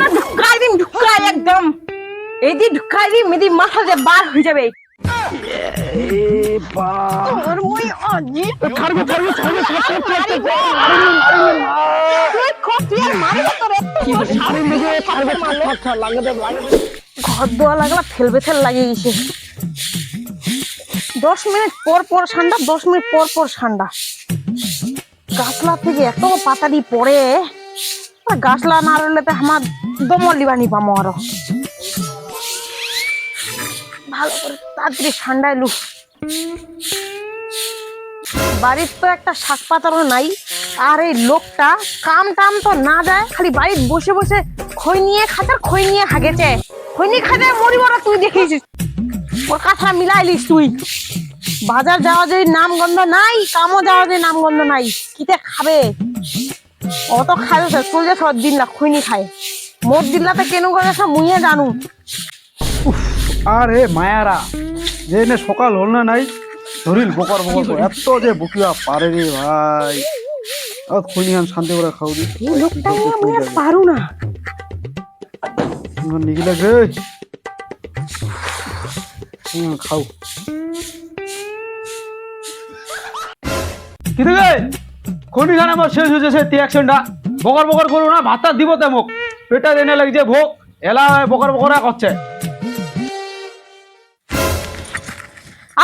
না ঢুকাই দিম ঢুকাই একদম। এই দিয়ে ঢুকাই দিম এদি মাথা যে বার হয়ে যাবে ঘর দোয়া লাগলা ফেলবে ফেল লাগিয়ে গেছে। দশ মিনিট পর পর ঠান্ডা দশ মিনিট পর পর ঠান্ডা। গাছলা থেকে এত পাতারি পড়ে। আর গাছলা না রইলে আমার দমর লিবানি পামো আরও। ভালো করে তাড়াতাড়ি ঠান্ডা এলু বাড়ির তো একটা শাক পাতারও নাই, আর এই লোকটা কাম টাম তো না দেয়, খালি বাড়ির বসে বসে খই নিয়ে খাতার খই নিয়ে হাগেছে। খই নিয়ে খাতে মরিব না, তুই দেখিস ওর কথা মিলাইলিস তুই। বাজার যাওয়া যে নাম গন্ধ নাই, কামও যাওয়া যে নাম গন্ধ নাই, কিতে খাবে? অত খায় তুই যে সব দিন না খৈনি খায়। মোট দিল্লাতে কেন করে সব মুইয়ে জানু? আরে মায়ারা যে নে সকাল হল না নাই শরীর বকর বকর এত যে বকিয়া পারে রে ভাই। আর খুনিয়ান শান্তি করে খাও দি। এই লোকটা আমি আর পারু না। নিগিলা গে খাও। কিরে গে খনি খান আমার শেষ হয়েছে সে টিয়াকশনটা বকর বকর করো না ভাতটা দিব তে মুখ পেটা দেনে লাগছে ভোগ। এলা বকর বকরা করছে।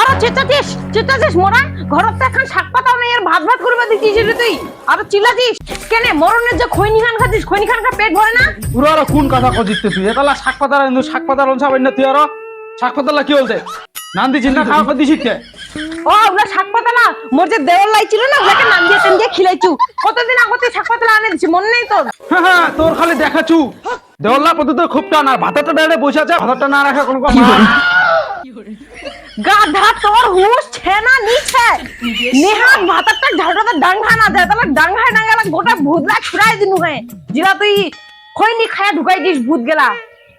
আরও চেঁচাছিস চেঁচাছিস মোরা ঘরত তো এখন শাক পাতাও নেই আর ভাত ভাত করবে দিচ্ছিস রে তুই। আরও চিল্লাছিস কেনে মরণের যে খৈনি খান খাচ্ছিস খৈনি খান খা পেট ভরে না? পুরো আর কোন কথা কজিস তুই? এতলা শাক পাতা শাক পাতা রন সাবাই না তুই আর। শাক পাতালা কি বলতে নান্দি দিছিস না খাওয়া দিছিস কে? ও ওগুলা শাক পাতা না মোর যে দেওয়াল লাই ছিল না ওগুলাকে নাম দিয়ে তেম দিয়ে খিলাইছু কতদিন আগতে শাক পাতা আনে দিছি মনে নেই তোর। হ্যাঁ হ্যাঁ তোর খালি দেখাছু দেওয়াল্লা পদ্ধতি খুব টান আর ভাতাটা ডাইরে বসে আছে ভাতাটা না রাখা কোনো কথা। গাধা তোর হুশ ছেনা নিছে নেহাত ঝাড়টা ডাঙ্গা না তাহলে ডাঙ্গায় ডাঙ্গালা গোটা ভূতলা ছুড়াই দিনু হে। জিরা তুই খৈনি খায়া ঢুকাই দিস ভূত গেলা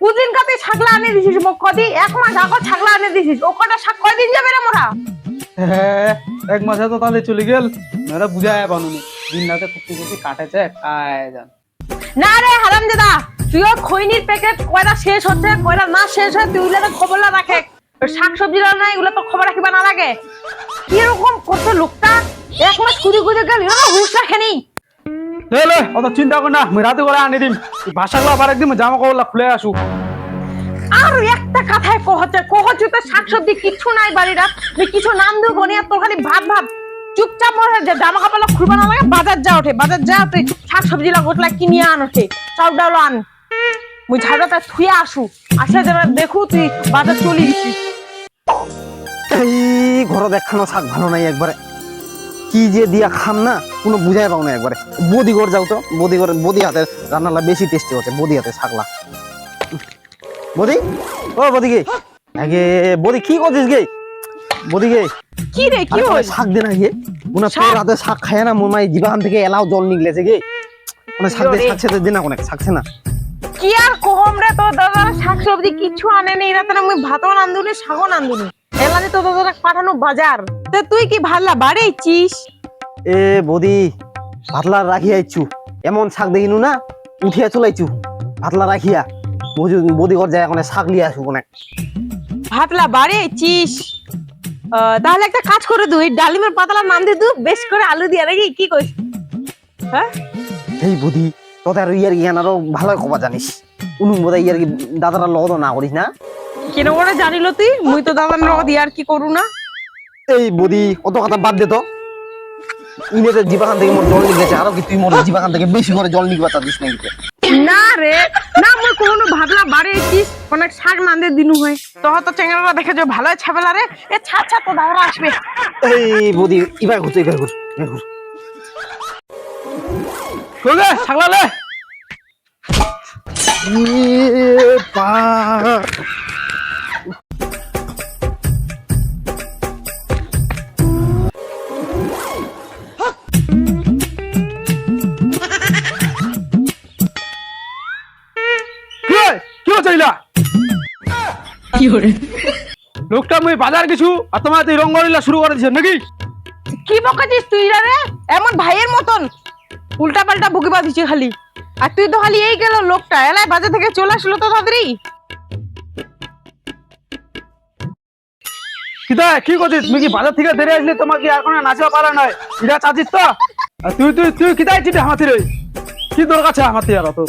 কুদিন কাতে ছাগলা আনে দিছিস মোক কদি। এক মাস আগো ছাগলা আনে দিছিস ও কটা শাক কয়দিন যাবে রে মোরা? হ্যাঁ এক মাসে তো তাহলে চলে গেল। মেয়েরা বুঝায় বানুনি দিন রাতে কুটি কুটি কাটেছে কায় যান না রে হারাম দাদা তুই ওর খৈনির প্যাকেট কয়টা শেষ হচ্ছে কয়টা না শেষ হয় তুই ওগুলো খবর না রাখে। শাক সবজি না এগুলো তো খবর রাখিবা না লাগে। কীরকম করছে লোকটা? এক মাস কুড়ি কুড়ি গেল এরকম হুশ রাখেনি লে লে অত চিন্তা কর না আমি রাতে করে আনি দিম। ভাষাগুলো আবার একদিন জামা কাপড় খুলে আসু আর একটা কথায় কহচ্ছে কহচ্ছে তো শাকসবজি কিছু নাই তুই কিছু নাম তোর খালি চুপচাপ মরে যে জামা কাপড় না লাগে, বাজার যা ওঠে, বাজার যা শাকসবজি কিনিয়ে আন ওঠে আন। মুই থুয়ে আসু আসলে যারা দেখু তুই বাজার চলি এই ঘর দেখানো শাক ভালো নাই একবারে। কি যে দিয়া খাম না, কোনো বুঝাই পাও না একবারে। বদি ঘর যাও তো, বদি ঘর, বদি হাতে রান্নালা বেশি টেস্টি হচ্ছে, বদি হাতে শাকলা। বদি? ও বদি গে। আগে বদি কি করছিস গে? বদি গে। কি রে কি হল কয় শাক দে না গে। উনা শাক? তোর হাতে শাক খায় না মোর মাই জিবান থেকে এলাও জল নিগলেছে গে। মানে শাক দে। শাক ছেড়ে দে না কোনে শাকছে না। কি আর কহম রে তোর দাদা? শাক সবজি কিছু আনে নেই। রাতে মুই ভাতও নান্দুনি শাকও নান্দুনি এলানি তো দাদা পাঠানো বাজার। তে তুই কি ভাল্লা বাড়ি চিস এ বদি ভাতলা রাখিয়া আইছু এমন শাক দেখিনু না উঠিয়া চলাইছু ভাতলা রাখিয়া। বদি বদি যায় কোনে শাক লিয়ে আসু কোনে ভাতলা বাড়ি চিস তাহলে একটা কাজ করে তুই ডালিমের পাতলা নাম দিয়ে দু বেশ করে আলু দিয়ে নাকি? কি কইস? হ্যাঁ? এই বুদ্ধি তোদের ইয়ার জ্ঞান আরও ভালো কবা জানিস। উনু বোধ ইয়ার কি দাদারা লগদ না করিস না? কেন করে জানিল তুই? মুই তো দাদার নগদ আর কি করু না? এই বুদ্ধি অত কথা বাদ দে তো। ইনেতে জিবাখান থেকে মোর জল নিগেছে আরও কি তুই মোর জিবাখান থেকে বেশি করে জল নিগবা তা দিস না কিন্তু না রে। না মই কোনো ভাবলা বাড়ি চিস অনেক শাক নান্দে দিনু হয়। তহ তো চেঙ্গারা দেখে যে ভালো ছাবেলা রে। এ ছাড় ছাড় তো দাওরা আসবে। এই বুদ্ধি এবার ঘুরতে ইবার ঘুর ইবার ঘুর গে লোকটা মুই বাজার কিছু আর তোমার তুই রঙ্গলিলা শুরু করে দিছে নাকি? কি বকাছিস তুই রে এমন ভাইয়ের মতন। উল্টা পাল্টা বকিবা দিচ্ছে খালি। আর তুই তো খালি এই গেল লোকটা। এলাই বাজার থেকে চলে আসলো তো কিতা কি করছিস? তুমি কি বাজার থেকে বেরিয়ে আসলে তোমার কি এখন নাচা পারা নাই? ইরা চাচিস তো? আর তুই তুই তুই কিতাই চিঠি হামাতি রে কি দরকার আছে হামাতি আর তো?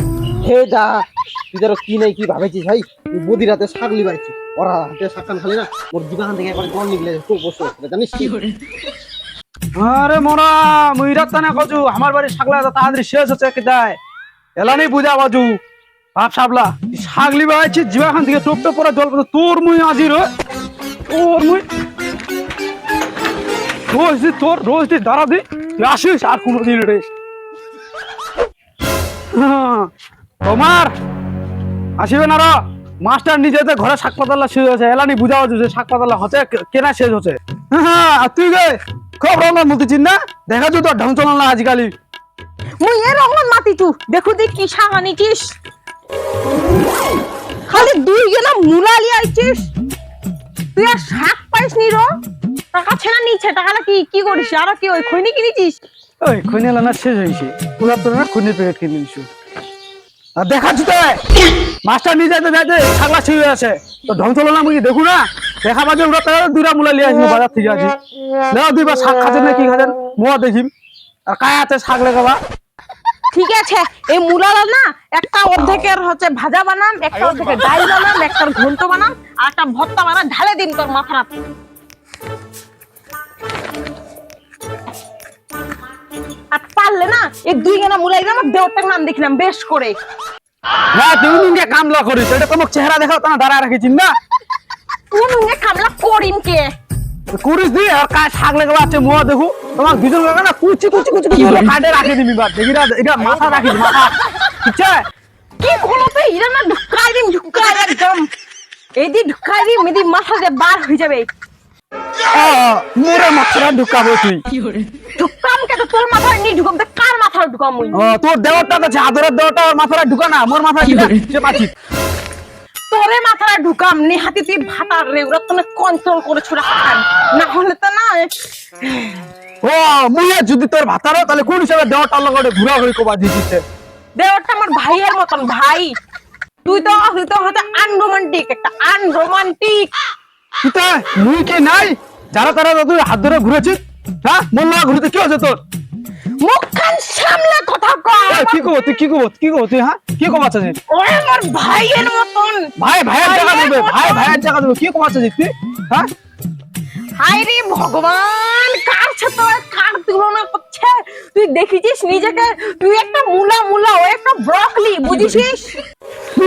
হে যা তুই কি নাই কি ভাবেছিস ভাই? তুই বদি রাতে শাক ওরা হাতে খালি না মোর থেকে একবার জল নিগলে খুব বসে জানিস কি? আরে মোরা মুই রাত না কজু আমার বাড়ি শাকলা তো তাড়াতাড়ি শেষ হচ্ছে কিতাই এলানি বুঝা বাজু বাপ সাবলা শাগলি বাড়াইছি জিবাখান থেকে টোপ টোপ পরে জল তোর মুই আজি রে তোর মুই রোজ দি তোর রোজ দি দাঁড়া দি তুই আসিস আর কোনো দিন রে। হ্যাঁ, তোমার আসিবে না রা। মাস্টার নিজেতে ঘরে শাক পাতালা শেষ হচ্ছে এলানি বুঝা বাজু যে শাক পাতালা হচ্ছে কেনা শেষ হচ্ছে। হ্যাঁ আর তুই গে খুব রঙের মতো চিন না দেখা তো ঢং চলান না আজকালি। মুই এর রকম মাতি তু। দেখু দি কি শাক আনিছিস। খালি দুই গেলা মুলা লিয়ে আইছিস। তুই আর শাক পাইস নি রো। টাকা ছেনা নিচ্ছে টাকাটা কি কি করিস? আর কি ওই খৈনি কিনেছিস? ওই খৈনে লানা শেষ হয়েছে। ওরা তো না খৈনের প্যাকেট কিনে দিছো আর দেখাচ্ছি তো মাস্টার নিয়ে যাইতে যাইতে ছাগলা ছিঁড়ে আছে। তো ঢং চলো না মুই দেখু না? দেখা পাচ্ছে ওরা তো দুরা মুলা লিয়ে আসব বাজার থেকে আছি না দুইবার শাক খাচ্ছেন না কি খাচ্ছেন? মোয়া দেখিম। আর কায় আছে শাক লেগাবা ঠিক আছে এই মুলালা না একটা অর্ধেকের হচ্ছে ভাজা বানাম একটা অর্ধেকের ডাল বানাম একটা ঘন্ট বানাম আর একটা ভর্তা বানাম ঢালে দিন তোর মাথার এই দুই গানা মুলাই আমার দেওয়ার নাম দেখলাম বেশ করে। হ্যাঁ তুই নুনকে কামলা করিস এটা তোমার চেহারা দেখাও তা দাঁড়ায় রাখেছিস না? কোন উঙ্গে কামলা করিম কে? করিস দি আর কায় শাক লেগাবা আছে মোয়া দেখু। তোমার দুজন কাকা না কুচি কুচি কুচি কুচি কাটে রাখে দিবি বাদ দেখি না এটা মাথা রাখিস মাথা। ঠিক আছে কি কোনো তো ইরা না ঢুকাই দিম ঢুকাই একদম এদি ঢুকাই দিম এদি মাথা দিয়ে বার হয়ে যাবে। মোরে মাথাটা ঢুকাবো তুই। ঢুকাম কেন তোর মাথায় নি ঢুকাম? তো কার মাথায় ঢুকাম মুই? ও, তোর দেওয়ারটা আছে আদরের দেওয়ারটা ওর মাথাটা ঢুকা না মোর মাথা সে পাচ্ছি তোরে মাথায় ঢুকাম নেহাতি তুই ভাতার রে ওরা কন্ট্রোল করে ছুড়া খান না হলে তো না ও মুইয়া যদি তোর ভাতারও তাহলে কোন হিসাবে দেওয়ারটা লগড়ে ঘুরা ঘুরি কোবা দিছিস দেওয়ারটা আমার ভাইয়ের মতন ভাই। তুই তো তুই তো হয়তো আনরোমান্টিক একটা আনরোমান্টিক কিতা মুই কে নাই? যারা তারা হাত ধরে ঘুরেছিস হ্যাঁ মন লাগা ঘুরতে কি তোর মুখখান সামলে কথা এ, কি কব তুই কি কব কি কব তুই হ্যাঁ কি কব আছে ওরে আমার ভাইয়ের মতন। ভাই ভাইয়ের জায়গা দেবে ভাই ভাইয়ের জায়গা দেবে কি কব আছে তুই হ্যাঁ রে ভগবান কার সাথে কার তুলনা করছে? তুই দেখেছিস নিজেকে? তুই একটা মুলা মুলা ও একটা ব্রকলি বুঝিস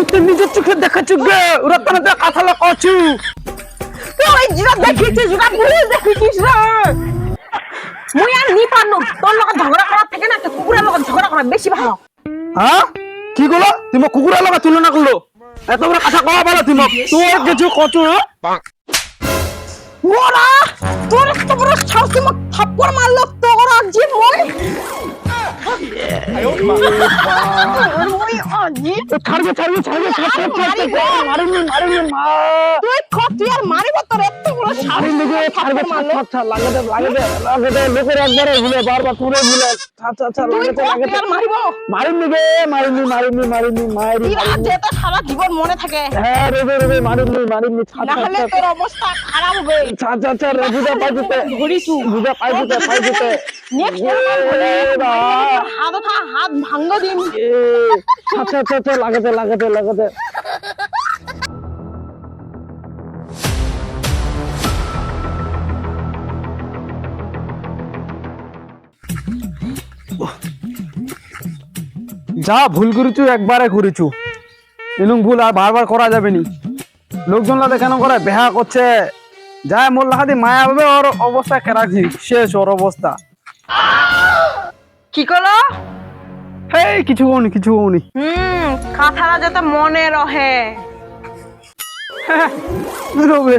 তুই নিজের চোখে দেখাচ্ছিস গে ওরা তো না কথা লাগাচ্ছু তুই ওই যেটা দেখেছিস ওটা ভুলে দেখেছিস রে মুই আর নি পারনু তোর লগত ঝগড়া করার থেকে না কুকুরের লগত ঝগড়া করা বেশি ভালো হ্যাঁ কি করল তুমি কুকুরের লগা তুলনা করল এত বড় কথা কওয়া বলো তুমি তোর কিছু কচু মোরা তোর এত বড় সাহস তুই মোক থাপ্পড় মারলো তোর আজি মই মই ছাড়বে ছাড়বে ছাড়বে মারিনি মারিনি মা তুই খত তুই আচ্ছা আচ্ছা আচ্ছা মনে থাকে হ্যাঁ রে রে রে মারিনি মারিনি ছাড় না খারাপ হবে নেক্সট হাত ওঠা হাত ভাঙ্গ দিন আচ্ছা আচ্ছা আচ্ছা লাগাতে লাগাতে লাগাতে যা ভুল করেছু একবারে করেছু। এরকম ভুল আর বারবার করা যাবে নি। লোকজন লাদে কেন করে বেহা করছে। যায় মোর লাখাদি মায়া হবে ওর অবস্থা কেরাকি শেষ ওর অবস্থা। কি করল? হেই কিছু হওনি কিছু হওনি হুম কথাটা যাতে মনে রহে। রবে